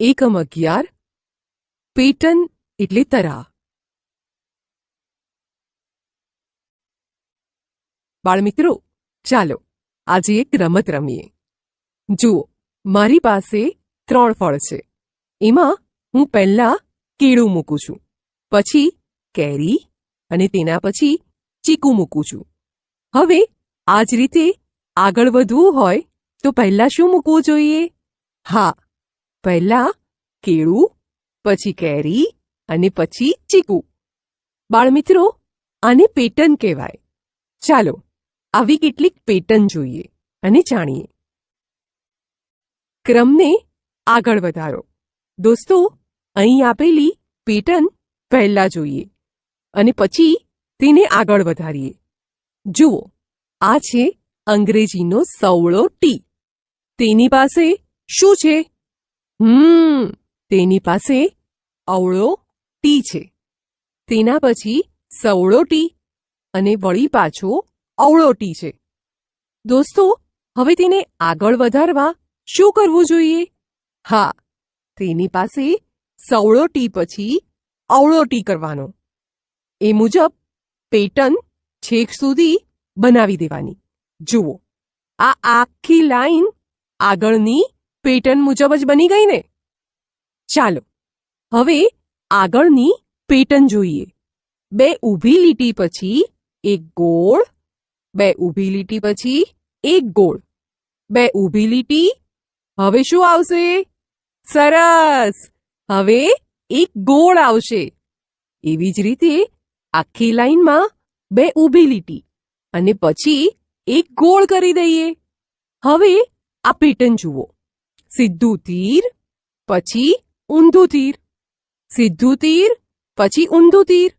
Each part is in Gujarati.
એકમ અગિયાર, પેટન એટલે તરા. બાળમિત્રો, ચાલો આજે એક રમત રમીએ. જુઓ, મારી પાસે ત્રણ ફળ છે. એમાં હું પહેલા કેળું મૂકું છું, પછી કેરી અને તેના પછી ચીકુ મૂકું છું. હવે આ જ રીતે આગળ વધવું હોય તો પહેલા શું મૂકવું જોઈએ? હા પહેલા કેળું, પછી કેરી અને પછી ચીકુ. બાળમિત્રો, આને પેટર્ન કહેવાય. ચાલો, આવી કેટલીક પેટર્ન જોઈએ અને જાણીએ. ક્રમને આગળ વધારો. દોસ્તો, અહીં આપેલી પેટર્ન પહેલા જોઈએ અને પછી તેને આગળ વધારીએ. જુઓ, આ છે અંગ્રેજીનો સવળો ટી. તેની પાસે શું છે? હમ, તેની પાસે અવળો ટી છે. તેના પછી સવળો ટી અને વળી પાછો અવળો ટી છે. દોસ્તો, હવે તેને આગળ વધારવા શું કરવું જોઈએ? હા, તેની પાસે સવળો ટી પછી અવળો ટી કરવાનો. એ મુજબ પેટર્ન છેક સુધી બનાવી દેવાની. જુઓ, આ આખી લાઈન આગળની પેટર્ન મુજબ જ બની ગઈ ને? ચાલો, હવે આગળની પેટર્ન જોઈએ. બે ઊભી લીટી પછી એક ગોળ, બે ઊભી લીટી પછી એક ગોળ. બે ઊભી લીટી, હવે શું આવશે? સરસ! હવે એક ગોળ આવશે. એવી જ રીતે આખી લાઈનમાં બે ઊભી લીટી અને પછી એક ગોળ કરી દઈએ. હવે આ પેટર્ન જુઓ. સીધું તીર, પછી ઊંધું તીર. સીધું તીર, પછી ઊંધું તીર.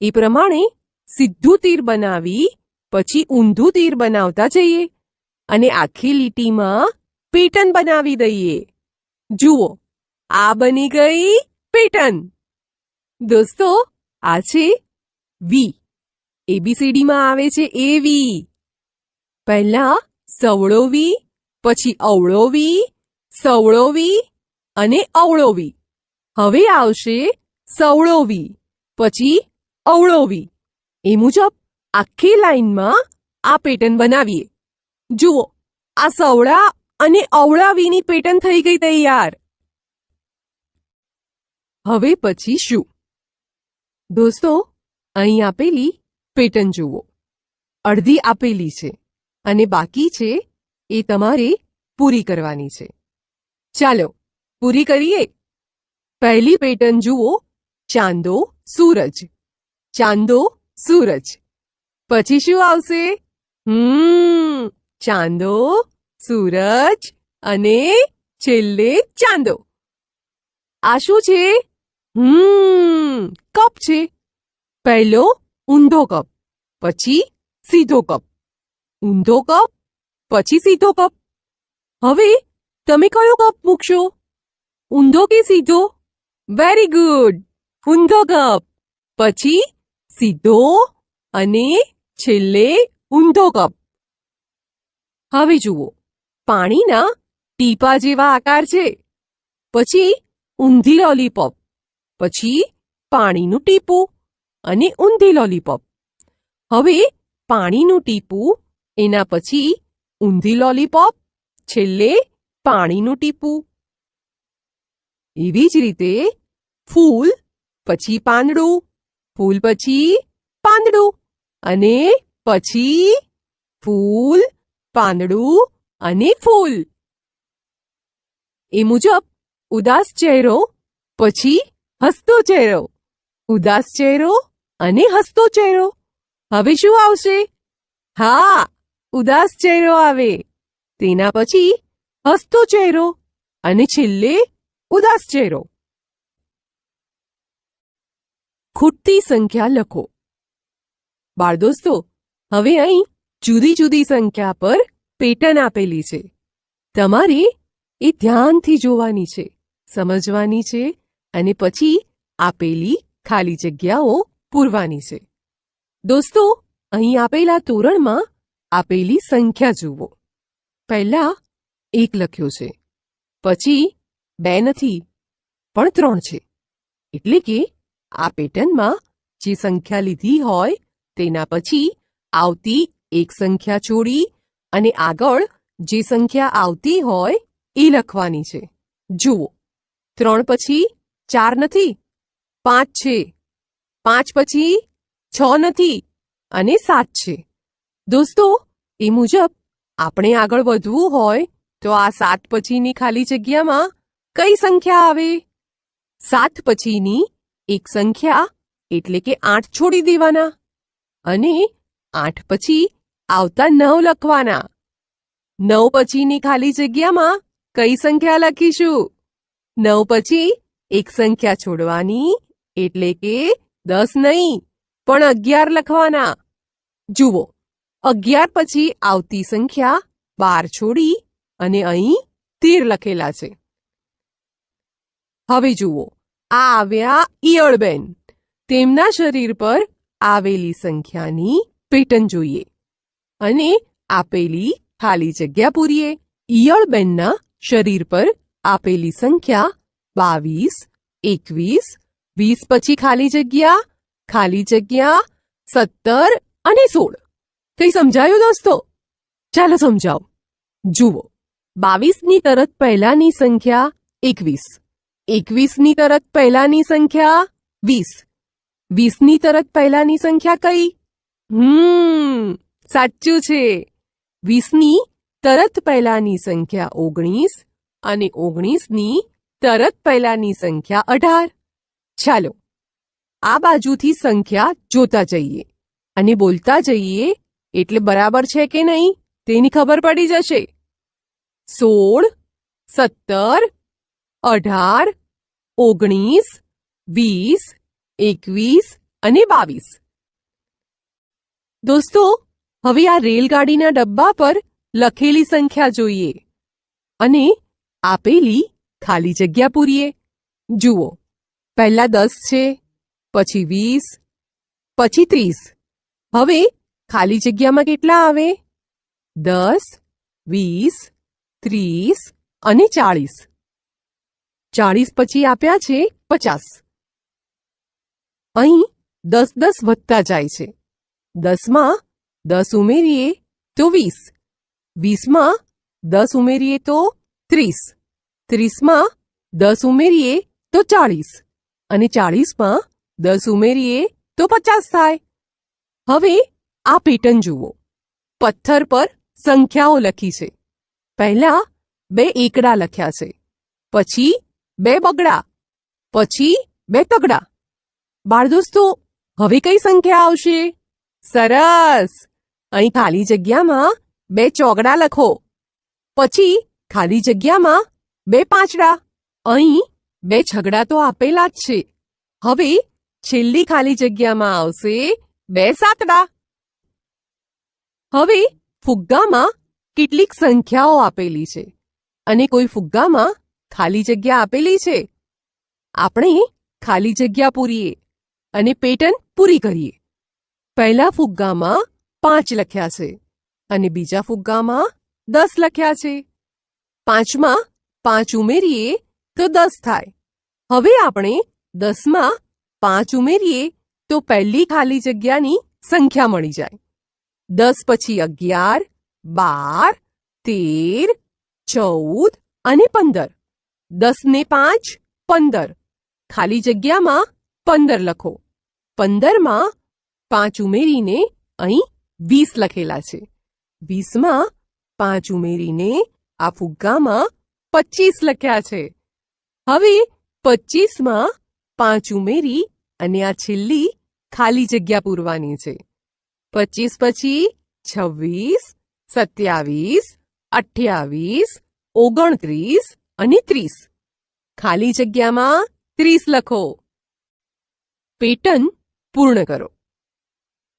એ પ્રમાણે સીધું તીર બનાવી, પછી ઊંધું તીર બનાવતા જઈએ અને આખી લીટીમાં પેટર્ન બનાવી દઈએ. જુઓ, આ બની ગઈ પેટર્ન દોસ્તો, આ છે વી. એબીસીડીમાં આવે છે એ વી. પહેલા સવળો વી, પછી અવળો વી સવળો વી અને અવળોવી. હવે આવશે સવળોવી, પછી અવળોવી. એ મુજબ આખી લાઈનમાં આ પેટર્ન બનાવીએ. જુઓ, આ સવળા અને અવળાવીની પેટર્ન થઈ ગઈ તૈયાર. હવે પછી શું? દોસ્તો, અહીં આપેલી પેટર્ન જુઓ. અડધી આપેલી છે અને બાકી છે એ તમારે પૂરી કરવાની છે. ચાલો, પૂરી કરીએ. પહેલી પેટર્ન જુઓ, ચાંદો, સૂરજ. ચાંદો, સૂરજ. પછી શું આવશે? હમ, ચાંદો, સૂરજ અને છેલ્લે ચાંદો. આ શું છે? હમ, કપ છે. પહેલો ઊંધો કપ, પછી સીધો કપ. ઊંધો કપ, પછી સીધો કપ. હવે તમે કયો કપ મૂકશો? ઊંધો કે સીધો? વેરી ગુડ ઊંધો કપ. પછી સીધો અને છેલ્લે ઊંધો કપ. હવે જુઓ. પાણીના ટીપા જેવા આકાર છે. પછી ઊંધી લોલીપોપ. પછી પાણીનું ટીપું અને ઊંધી લોલીપોપ. હવે પાણીનું ટીપું, એના પછી ઊંધી લોલીપોપ, છેલ્લે પાણીનું ટીપું. એવી જ રીતે ફૂલ પછી પાંદડું, ફૂલ પછી પાંદડું અને પછી ફૂલ, પાંદડું અને ફૂલ. એ મુજબ ઉદાસ ચહેરો પછી હસતો ચહેરો, ઉદાસ ચહેરો અને હસતો ચહેરો. હવે શું આવશે? હા, ઉદાસ ચહેરો આવે. તેના પછી હસતો ચહેરો અને છેલ્લે ઉદાસ ચહેરો ખૂટતી સંખ્યા લખો બાળદોસ્તો હવે અહીં જુદી જુદી સંખ્યા પર પેટર્ન આપેલી છે તમારે એ ધ્યાનથી જોવાની છે સમજવાની છે અને પછી આપેલી ખાલી જગ્યાઓ પૂરવાની છે દોસ્તો અહીં આપેલા તોરણમાં આપેલી સંખ્યા જુઓ પહેલા એક લખ્યો છે. પછી બે નથી, પણ ત્રણ છે. એટલે કે આ પેટર્નમાં જે સંખ્યા લીધી હોય, તેના પછી આવતી એક સંખ્યા છોડી અને આગળ જે સંખ્યા આવતી હોય, એ લખવાની છે. જુઓ, ત્રણ પછી ચાર નથી, પાંચ છે. પાંચ પછી છ નથી અને સાત છે. દોસ્તો, એ મુજબ આપણે આગળ વધવું હોય તો આ સાત પછીની ખાલી જગ્યામાં કઈ સંખ્યા આવે? સાત પછીની એક સંખ્યા એટલે કે આઠ છોડી દેવાના અને આઠ પછી આવતા નવ લખવાના. નવ પછીની ખાલી જગ્યામાં કઈ સંખ્યા લખીશું? નવ પછી એક સંખ્યા છોડવાની એટલે કે દસ નહીં, પણ અગિયાર લખવાના. જુઓ, અગિયાર પછી આવતી સંખ્યા બાર છોડી અને અહીં તેર લખેલા છે. હવે જુઓ, આ આવ્યા ઈયળબેન. તેમના શરીર પર આવેલી સંખ્યાની પેટર્ન જોઈએ અને આપેલી ખાલી જગ્યા પૂરીએ ઈયળબેનના શરીર પર આપેલી સંખ્યા બાવીસ, એકવીસ, વીસ પછી ખાલી જગ્યા ખાલી જગ્યા સત્તર અને સોળ. કઈ સમજાયું દોસ્તો? ચાલો સમજાવો. જુઓ બાવીસની તરત પહેલાની સંખ્યા એકવીસ. એકવીસની તરત પહેલાની સંખ્યા વીસ. વીસની તરત પહેલાની સંખ્યા કઈ? હમ, સાચું છે. વીસની તરત પહેલાની સંખ્યા ઓગણીસ અને ઓગણીસની તરત પહેલાની સંખ્યા અઢાર. ચાલો, આ બાજુથી સંખ્યા જોતા જઈએ અને બોલતા જઈએ, એટલે બરાબર છે કે નહીં? તેની ખબર પડી જશે. સોળ સત્તર અઢાર ઓગણીસ વીસ એકવીસ અને બાવીસ દોસ્તો હવે આ રેલગાડીના ડબ્બા પર લખેલી સંખ્યા જોઈએ અને આપેલી ખાલી જગ્યા પૂરીએ જુઓ પહેલા દસ છે પછી વીસ પછી ત્રીસ હવે ખાલી જગ્યામાં કેટલા આવે દસ વીસ ત્રીસ અને ચાળીસ. ચાળીસ પછી આપ્યા છે પચાસ. અહીં દસ દસ વધતા જાય છે. દસમાં દસ ઉમેરીએ તો વીસ. વીસમાં દસ ઉમેરીએ તો ત્રીસ. ત્રીસમાં દસ ઉમેરીએ તો ચાળીસ. અને ચાળીસમાં દસ ઉમેરીએ તો પચાસ થાય. હવે આ પેટર્ન જુઓ. પથ્થર પર સંખ્યાઓ લખી છે. પહેલા બે એકડા લખ્યા છે. પછી બે બગડા. પછી બે તગડા. બાળદોસ્તો, હવે કઈ સંખ્યા આવશે? સરસ! અહીં ખાલી જગ્યામાં બે ચોગડા લખો. પછી ખાલી જગ્યામાં બે પાંચડા. અહીં બે છગડા તો આપેલા જ છે. હવે છેલ્લી ખાલી જગ્યામાં આવશે બે સાતડા. હવે ફુગ્ગામાં કેટલીક સંખ્યાઓ આપેલી છે અને કોઈ ફુગ્ગામાં ખાલી જગ્યા આપેલી છે. આપણે ખાલી જગ્યા પૂરીએ અને પેટર્ન પૂરી કરીએ. પહેલા ફુગ્ગામાં પાંચ લખ્યા છે અને બીજા ફુગ્ગામાં દસ લખ્યા છે. પાંચમાં પાંચ ઉમેરીએ તો દસ થાય. હવે આપણે દસમાં પાંચ ઉમેરીએ તો પહેલી ખાલી જગ્યાની સંખ્યા મળી જાય. દસ પછી અગિયાર બાર, તેર, ચૌદ અને પંદર. દસ ને પાંચ, પંદર. ખાલી જગ્યામાં પંદર લખો. પંદરમાં પાંચ ઉમેરીને અહીં વીસ લખેલા છે. વીસમાં પાંચ ઉમેરીને આ ફુગ્ગામાં પચીસ લખ્યા છે. હવે પચીસમાં પાંચ ઉમેરી અને આ છેલ્લી ખાલી જગ્યા પૂરવાની છે. પચીસ પછી છવ્વીસ સત્યાવીસ, અઠ્યાવીસ, ઓગણત્રીસ અને ત્રીસ. ખાલી જગ્યામાં ત્રીસ લખો. પેટર્ન પૂર્ણ કરો.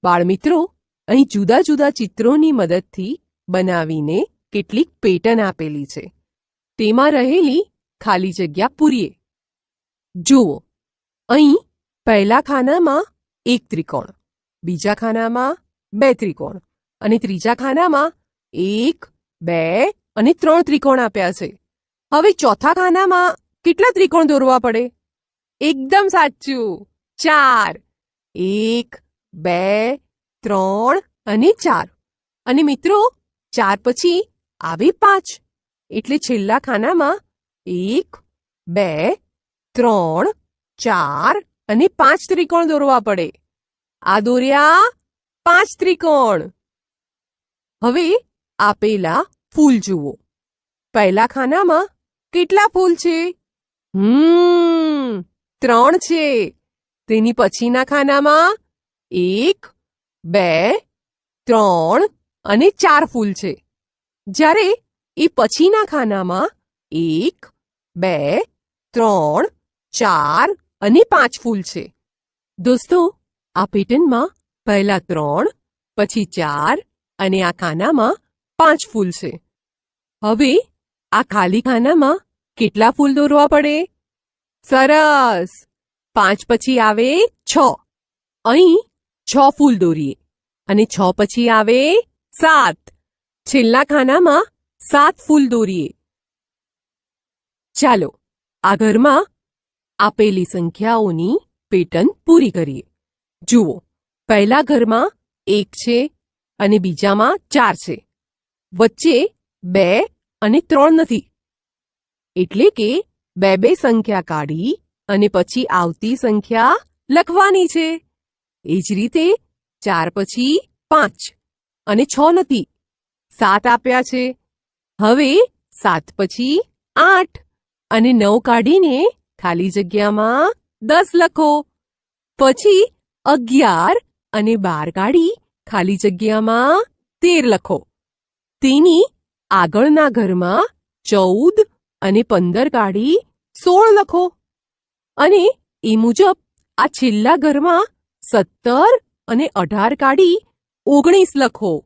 બાળમિત્રો, અહીં જુદા જુદા ચિત્રોની મદદથી બનાવીને કેટલીક પેટર્ન આપેલી છે. તેમાં રહેલી ખાલી જગ્યા પૂરીએ. જુઓ, અહીં પહેલા ખાનામાં એક ત્રિકોણ, બીજા ખાનામાં બે ત્રિકોણ અને ત્રીજા ખાનામાં એક, બે અને ત્રણ ત્રિકોણ આપ્યા છે. હવે ચોથા ખાનામાં કેટલા ત્રિકોણ દોરવા પડે? એકદમ સાચું. ચાર. એક, બે, ત્રણ અને ચાર. અને મિત્રો, ચાર પછી આવે પાંચ. એટલે છેલ્લા ખાનામાં એક, બે, ત્રણ, ચાર અને પાંચ ત્રિકોણ દોરવા પડે. આ દોર્યા પાંચ ત્રિકોણ. હવે આપેલા ફૂલ જુઓ. પહેલા ખાનામાં કેટલા ફૂલ છે? હમ, ત્રણ છે. તેની પછીના ખાનામાં એક, બે, ત્રણ અને ચાર ફૂલ છે. જ્યારે એ પછીના ખાનામાં એક, બે, ત્રણ, ચાર અને પાંચ ફૂલ છે. દોસ્તો, આ પેટર્નમાં પહેલા ત્રણ, પછી ચાર અને આ ખાનામાં પાંચ ફૂલ છે. હવે આ ખાલી ખાનામાં કેટલા ફૂલ દોરવા પડે? સરસ! પાંચ પછી આવે છ. અહીં છ ફૂલ દોરીએ અને છ પછી આવે સાત. છેલ્લા ખાનામાં સાત ફૂલ દોરીએ. ચાલો, આ ઘરમાં આપેલી સંખ્યાઓની પેટર્ન પૂરી કરીએ. જુઓ, પહેલા ઘરમાં એક છે અને બીજામાં ચાર છે. વચ્ચે બે અને ત્રણ નથી. એટલે કે બે બે સંખ્યા કાઢી અને પછી આવતી સંખ્યા લખવાની છે. એ જ રીતે ચાર પછી પાંચ અને છ નથી. સાત આપ્યા છે. હવે સાત પછી આઠ અને નવ કાઢીને ખાલી જગ્યામાં દસ લખો. પછી અગિયાર અને બાર કાઢી ખાલી જગ્યામાં તેર લખો. તેની આગળના ઘરમાં ચૌદ અને પંદર કાઢી સોળ લખો. અને એ મુજબ આ છેલ્લા ઘરમાં સત્તર અને અઢાર કાઢી ઓગણીસ લખો.